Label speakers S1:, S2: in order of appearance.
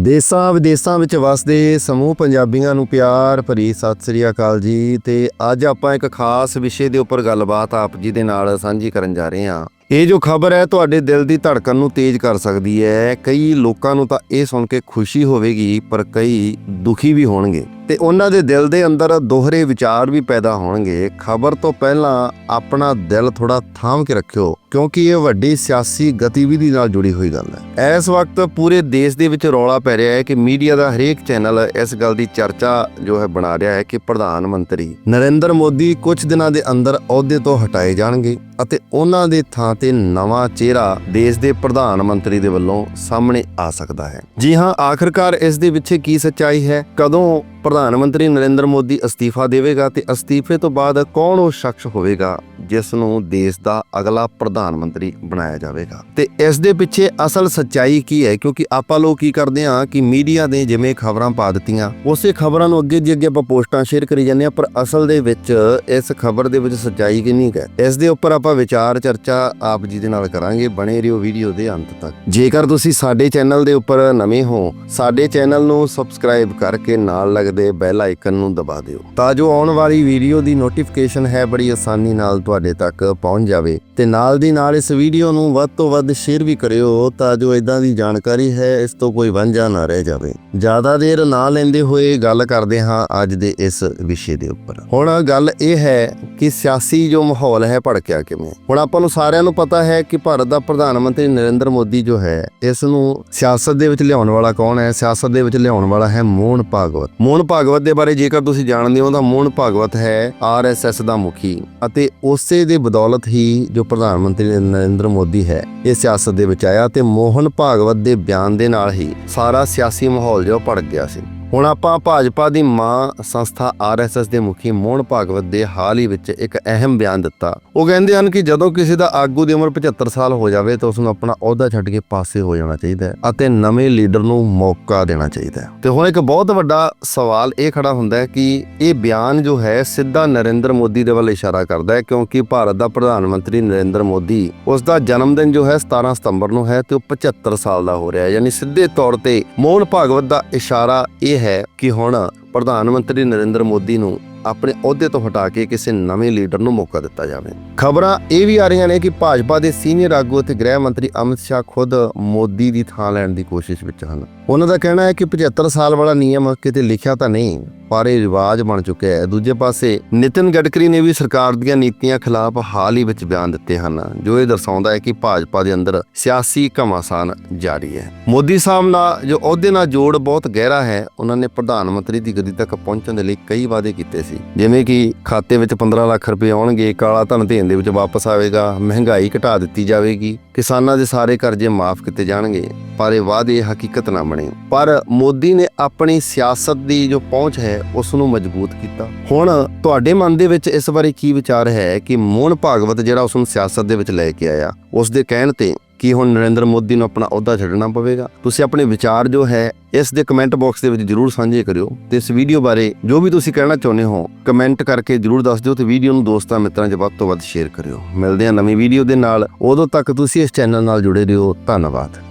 S1: ਦੇਸਾਂ ਵਿਦੇਸਾਂ ਵਿੱਚ ਵਸਦੇ ਸਮੂਹ ਪੰਜਾਬੀਆਂ ਨੂੰ ਪਿਆਰ ਭਰੀ ਸਤਿ ਸ੍ਰੀ ਅਕਾਲ ਜੀ। ਤੇ ਅੱਜ ਆਪਾਂ ਇੱਕ ਖਾਸ ਵਿਸ਼ੇ ਦੇ ਉੱਪਰ ਗੱਲਬਾਤ ਆਪ ਜੀ ਦੇ ਨਾਲ ਸਾਂਝੀ ਕਰਨ ਜਾ ਰਹੇ ਹਾਂ। ਇਹ ਜੋ ਖਬਰ ਹੈ, ਤੁਹਾਡੇ ਦਿਲ ਦੀ ਧੜਕਣ ਨੂੰ ਤੇਜ਼ ਕਰ ਸਕਦੀ ਹੈ। ਕਈ ਲੋਕਾਂ ਨੂੰ ਤਾਂ ਇਹ ਸੁਣ ਕੇ ਖੁਸ਼ੀ ਹੋਵੇਗੀ, ਪਰ ਕਈ ਦੁਖੀ ਵੀ ਹੋਣਗੇ। ਤੇ ਉਹਨਾਂ ਦੇ ਦਿਲ ਦੇ ਅੰਦਰ ਦੋਹਰੇ ਵਿਚਾਰ ਵੀ ਪੈਦਾ ਹੋਣਗੇ। ਖਬਰ ਤੋਂ ਪਹਿਲਾਂ ਆਪਣਾ ਦਿਲ ਥੋੜਾ ਥਾਮ ਕੇ ਰੱਖਿਓ, ਕਿਉਂਕਿ ਇਹ ਵੱਡੀ ਸਿਆਸੀ ਗਤੀਵਿਧੀ ਨਾਲ ਜੁੜੀ ਹੋਈ ਗੱਲ ਹੈ। ਇਸ ਵਕਤ ਪੂਰੇ ਦੇਸ਼ ਦੇ ਵਿੱਚ ਰੌਲਾ ਪੈ ਰਿਹਾ ਹੈ ਕਿ ਮੀਡੀਆ ਦਾ ਹਰੇਕ ਚੈਨਲ ਇਸ ਗੱਲ ਦੀ ਚਰਚਾ ਜੋ ਹੈ ਬਣਾ ਰਿਹਾ ਹੈ ਕਿ ਪ੍ਰਧਾਨ ਮੰਤਰੀ ਨਰਿੰਦਰ ਮੋਦੀ ਕੁਝ ਦਿਨਾਂ ਦੇ ਅੰਦਰ ਅਹੁਦੇ ਤੋਂ ਹਟਾਏ ਜਾਣਗੇ ਅਤੇ ਉਹਨਾਂ ਦੇ ਥਾਂ ਤੇ ਨਵਾਂ ਚਿਹਰਾ ਦੇਸ਼ ਦੇ ਪ੍ਰਧਾਨ ਮੰਤਰੀ ਦੇ ਵੱਲੋਂ ਸਾਹਮਣੇ ਆ ਸਕਦਾ ਹੈ। ਜੀ ਹਾਂ, ਆਖਰਕਾਰ ਇਸ ਦੇ ਪਿੱਛੇ ਕੀ ਸੱਚਾਈ ਹੈ? ਕਦੋਂ ਪ੍ਰਧਾਨ ਮੰਤਰੀ ਨਰਿੰਦਰ ਮੋਦੀ ਅਸਤੀਫਾ ਦੇਵੇਗਾ ਤੇ ਅਸਤੀਫੇ ਤੋਂ ਬਾਅਦ ਕੌਣ ਉਹ ਸ਼ਖਸ ਹੋਵੇਗਾ ਜਿਸ ਨੂੰ ਦੇਸ਼ ਦਾ ਅਗਲਾ ਪ੍ਰਧਾਨ ਮੰਤਰੀ ਬਣਾਇਆ ਜਾਵੇਗਾ? ਤੇ ਇਸ ਦੇ ਪਿੱਛੇ ਅਸਲ ਸੱਚਾਈ ਕੀ ਹੈ? ਕਿਉਂਕਿ ਆਪਾਂ ਲੋਕ ਕੀ ਕਰਦੇ ਹਾਂ ਕਿ ਮੀਡੀਆ ਨੇ ਜਿਵੇਂ ਖਬਰਾਂ ਪਾ ਦਿੱਤੀਆਂ, ਉਸੇ ਖਬਰਾਂ ਨੂੰ ਅੱਗੇ ਦੀ ਅੱਗੇ ਆਪਾਂ ਪੋਸਟਾਂ ਸ਼ੇਅਰ ਕਰੀ ਜਾਂਦੇ ਹਾਂ, ਪਰ ਅਸਲ ਦੇ ਵਿੱਚ ਇਸ ਖਬਰ ਦੇ ਵਿੱਚ ਸੱਚਾਈ ਕਿੰਨੀ ਕੁ ਹੈ? ਇਸ ਦੇ ਉੱਪਰ ਆਪਾਂ ਵਿਚਾਰ ਚਰਚਾ ਆਪ ਜੀ ਦੇ ਨਾਲ ਕਰਾਂਗੇ, ਬਣੇ ਰਹੋ ਵੀਡੀਓ ਦੇ ਅੰਤ ਤੱਕ। ਜੇਕਰ ਤੁਸੀਂ ਸਾਡੇ ਚੈਨਲ ਦੇ ਉੱਪਰ ਨਵੇਂ ਹੋ, ਸਾਡੇ ਚੈਨਲ ਨੂੰ ਸਬਸਕ੍ਰਾਈਬ ਕਰਕੇ ਨਾਲ ਲੱਗ ਲੱਗਦੇ ਬੈਲ ਆਈਕਨ ਨੂੰ ਦਬਾ ਦਿਓ। ਤਾਂ ਜੋ ਆਉਣ ਵਾਲੀ ਵੀਡੀਓ ਦੀ ਨੋਟੀਫਿਕੇਸ਼ਨ ਹੈ, ਬੜੀ ਆਸਾਨੀ ਨਾਲ ਤੁਹਾਡੇ ਤੱਕ ਪਹੁੰਚ ਜਾਵੇ। ਤੇ ਨਾਲ ਦੀ ਨਾਲ ਇਸ ਵੀਡੀਓ ਨੂੰ ਵੱਧ ਤੋਂ ਵੱਧ ਸ਼ੇਅਰ ਵੀ ਕਰਿਓ, ਤਾਂ ਜੋ ਇਦਾਂ ਦੀ ਜਾਣਕਾਰੀ ਹੈ, ਇਸ ਤੋਂ ਕੋਈ ਵਾਂਝਾ ਨਾ ਰਹਿ ਜਾਵੇ। ਜ਼ਿਆਦਾ ਦੇਰ ਨਾ ਲੈਂਦੇ ਹੋਏ ਗੱਲ ਕਰਦੇ ਹਾਂ ਅੱਜ ਦੇ ਇਸ ਵਿਸ਼ੇ ਦੇ ਉੱਪਰ। ਹੁਣ ਗੱਲ ਇਹ ਹੈ ਕਿ ਸਿਆਸੀ ਜੋ ਮਾਹੌਲ ਹੈ, ਭੜਕਿਆ ਕਿਵੇਂ? ਹੁਣ ਆਪਾਂ ਨੂੰ ਸਾਰਿਆਂ ਨੂੰ ਪਤਾ ਹੈ ਕਿ ਭਾਰਤ ਦਾ ਪ੍ਰਧਾਨ ਮੰਤਰੀ ਨਰਿੰਦਰ ਮੋਦੀ ਜੋ ਹੈ, ਇਸ ਨੂੰ ਸਿਆਸਤ ਦੇ ਵਿੱਚ ਲਿਆਉਣ ਵਾਲਾ ਕੌਣ ਹੈ? ਸਿਆਸਤ ਦੇ ਵਿੱਚ ਲਿਆਉਣ ਵਾਲਾ ਹੈ ਮੋਹਨ ਭਾਗਵਤ। ਮੋਹਨ ਭਾਗਵਤ ਦੇ ਬਾਰੇ ਜੇਕਰ ਤੁਸੀਂ ਜਾਣਦੇ ਹੋ ਤਾਂ ਮੋਹਨ ਭਾਗਵਤ ਹੈ ਆਰਐਸਐਸ ਦਾ ਮੁਖੀ ਅਤੇ ਉਸੇ ਦੇ ਬਦੌਲਤ ਹੀ ਜੋ ਪ੍ਰਧਾਨ ਮੰਤਰੀ ਨਰਿੰਦਰ ਮੋਦੀ ਹੈ, ਇਹ ਸਿਆਸਤ ਦੇ ਵਿੱਚ ਆਇਆ ਤੇ ਮੋਹਨ ਭਾਗਵਤ ਦੇ ਬਿਆਨ ਦੇ ਨਾਲ ਹੀ ਸਾਰਾ ਸਿਆਸੀ ਮਾਹੌਲ ਜੋ ਭੜਕ ਗਿਆ ਸੀ। ਹੁਣ ਆਪਾਂ ਭਾਜਪਾ ਦੀ ਮਾਂ ਸੰਸਥਾ ਆਰਐਸਐਸ ਦੇ ਮੁਖੀ ਮੋਹਨ ਭਾਗਵਤ ਦੇ ਹਾਲ ਹੀ ਵਿੱਚ ਇੱਕ ਅਹਿਮ ਬਿਆਨ ਦਿੱਤਾ। ਉਹ ਕਹਿੰਦੇ ਹਨ ਕਿ ਜਦੋਂ ਕਿਸੇ ਦਾ ਆਗੂ ਦੀ ਉਮਰ 75 ਸਾਲ ਹੋ ਜਾਵੇ ਤਾਂ ਉਸ ਨੂੰ ਆਪਣਾ ਅਹੁਦਾ ਛੱਡ ਕੇ ਪਾਸੇ ਹੋ ਜਾਣਾ ਚਾਹੀਦਾ ਹੈ ਅਤੇ ਨਵੇਂ ਲੀਡਰ ਨੂੰ ਮੌਕਾ ਦੇਣਾ ਚਾਹੀਦਾ ਹੈ। ਤੇ ਹੁਣ ਇੱਕ ਬਹੁਤ ਵੱਡਾ ਸਵਾਲ ਇਹ ਖੜਾ ਹੁੰਦਾ ਹੈ ਕਿ ਇਹ ਬਿਆਨ ਜੋ ਹੈ ਸਿੱਧਾ ਨਰਿੰਦਰ ਮੋਦੀ ਦੇ ਵੱਲ ਇਸ਼ਾਰਾ ਕਰਦਾ ਹੈ ਕਿਉਂਕਿ ਭਾਰਤ ਦਾ ਪ੍ਰਧਾਨ ਮੰਤਰੀ ਨਰਿੰਦਰ ਮੋਦੀ ਉਸ ਦਾ ਜਨਮ ਦਿਨ ਜੋ ਹੈ 17 ਸਤੰਬਰ ਨੂੰ ਹੈ ਤੇ ਉਹ 75 ਸਾਲ ਦਾ ਹੋ ਰਿਹਾ ਹੈ। ਯਾਨੀ ਸਿੱਧੇ ਤੌਰ ਤੇ ਮੋਹਨ ਭਾਗਵਤ ਦਾ ਇਸ਼ਾਰਾ ਇਹ ਹੈ ਕਿ ਹੁਣ ਪ੍ਰਧਾਨ ਮੰਤਰੀ ਨਰਿੰਦਰ ਮੋਦੀ ਨੂੰ ਆਪਣੇ ਅਹੁਦੇ ਤੋਂ ਹਟਾ ਕੇ ਕਿਸੇ ਨਵੇਂ ਲੀਡਰ ਨੂੰ ਮੌਕਾ ਦਿੱਤਾ ਜਾਵੇ। ਖਬਰਾਂ ਇਹ ਵੀ ਆ ਰਹੀਆਂ ਨੇ ਕਿ ਭਾਜਪਾ ਦੇ ਸੀਨੀਅਰ ਆਗੂ ਅਤੇ ਗ੍ਰਹਿ ਮੰਤਰੀ ਅਮਿਤ ਸ਼ਾਹ ਖੁਦ ਮੋਦੀ ਦੀ ਥਾਂ ਲੈਣ ਦੀ ਕੋਸ਼ਿਸ਼ ਵਿੱਚ ਹਨ। ਉਹਨਾਂ ਦਾ ਕਹਿਣਾ ਹੈ ਕਿ 75 ਸਾਲ ਵਾਲਾ ਨਿਯਮ ਕਿਤੇ ਲਿਖਿਆ ਤਾਂ ਨਹੀਂ। ਪਰ ਇਹ ਰਿਵਾਜ ਬਣ ਚੁੱਕਿਆ ਹੈ। ਦੂਜੇ ਪਾਸੇ, ਨਿਤਿਨ ਗਡਕਰੀ ਨੇ ਵੀ ਸਰਕਾਰ ਦੀਆਂ ਨੀਤੀਆਂ ਖਿਲਾਫ ਹਾਲ ਹੀ ਵਿੱਚ ਬਿਆਨ ਦਿੱਤੇ ਹਨ, ਜੋ ਇਹ ਦਰਸਾਉਂਦਾ ਹੈ ਕਿ ਭਾਜਪਾ ਦੇ ਅੰਦਰ ਸਿਆਸੀ ਘਮਾਸਾਨ ਜਾਰੀ ਹੈ। ਮੋਦੀ ਸਾਹਿਬ ਨਾਲ ਜੋ ਅਹੁਦੇ ਨਾਲ ਜੋੜ ਬਹੁਤ ਗਹਿਰਾ ਹੈ, ਉਹਨਾਂ ਨੇ ਪ੍ਰਧਾਨ ਮੰਤਰੀ ਦੀ ਗੱਦੀ ਤੱਕ ਪਹੁੰਚਣ ਦੇ ਲਈ ਕਈ ਵਾਅਦੇ ਕੀਤੇ ਸੀ। ਜਿਵੇਂ ਕਿ ਖਾਤੇ ਵਿੱਚ 15 ਲੱਖ ਰੁਪਏ ਆਉਣਗੇ, ਕਾਲਾ ਧਨ ਦੇਣ ਦੇ ਵਿੱਚ ਵਾਪਸ ਆਵੇਗਾ, ਮਹਿੰਗਾਈ ਘਟਾ ਦਿੱਤੀ ਜਾਵੇਗੀ, ਕਿਸਾਨਾਂ ਦੇ ਸਾਰੇ ਕਰਜ਼ੇ ਮਾਫ ਕੀਤੇ ਜਾਣਗੇ, ਪਰ ਇਹ ਵਾਅਦੇ ਹਕੀਕਤ ਨਾ ਬਣੇ। ਪਰ ਮੋਦੀ ਨੇ ਆਪਣੀ ਸਿਆਸਤ ਦੀ ਜੋ ਪਹੁੰਚ ਹੈ ਹੈ ਉਸ ਨੂੰ ਮਜ਼ਬੂਤ ਕੀਤਾ। ਹੁਣ ਤੁਹਾਡੇ ਮਨ ਦੇ ਵਿੱਚ ਇਸ ਬਾਰੇ ਕੀ ਵਿਚਾਰ ਹੈ ਕਿ ਮੋਹਨ ਭਾਗਵਤ ਜਿਹੜਾ ਉਸ ਨੂੰ ਸਿਆਸਤ ਦੇ ਵਿੱਚ ਲੈ ਕੇ ਆਇਆ ਉਸ ਦੇ ਕਹਿਣ ਤੇ ਕੀ ਹੁਣ ਨਰਿੰਦਰ ਮੋਦੀ ਨੂੰ ਆਪਣਾ ਅਹੁਦਾ ਛੱਡਣਾ ਪਵੇਗਾ? ਤੁਸੀਂ ਆਪਣੇ ਵਿਚਾਰ ਜੋ ਹੈ, ਇਸ ਦੇ ਕਮੈਂਟ ਬਾਕਸ ਦੇ ਵਿੱਚ ਜਰੂਰ ਸਾਂਝੇ ਕਰਿਓ ਤੇ ਇਸ ਵੀਡੀਓ ਬਾਰੇ ਜੋ ਵੀ ਤੁਸੀਂ ਕਹਿਣਾ ਚਾਹੁੰਦੇ ਹੋ ਕਮੈਂਟ ਕਰਕੇ ਜਰੂਰ ਦੱਸ ਦਿਓ ਤੇ ਵੀਡੀਓ ਨੂੰ ਦੋਸਤਾਂ ਮਿੱਤਰਾਂ 'ਚ ਵੱਧ ਤੋਂ ਵੱਧ ਸ਼ੇਅਰ ਕਰਿਓ। ਮਿਲਦੇ ਹਾਂ ਨਵੀਂ ਵੀਡੀਓ ਦੇ ਨਾਲ। ਉਦੋਂ ਤੱਕ ਤੁਸੀਂ ਇਸ ਚੈਨਲ ਨਾਲ ਜੁੜੇ ਰਹੋ। ਧੰਨਵਾਦ।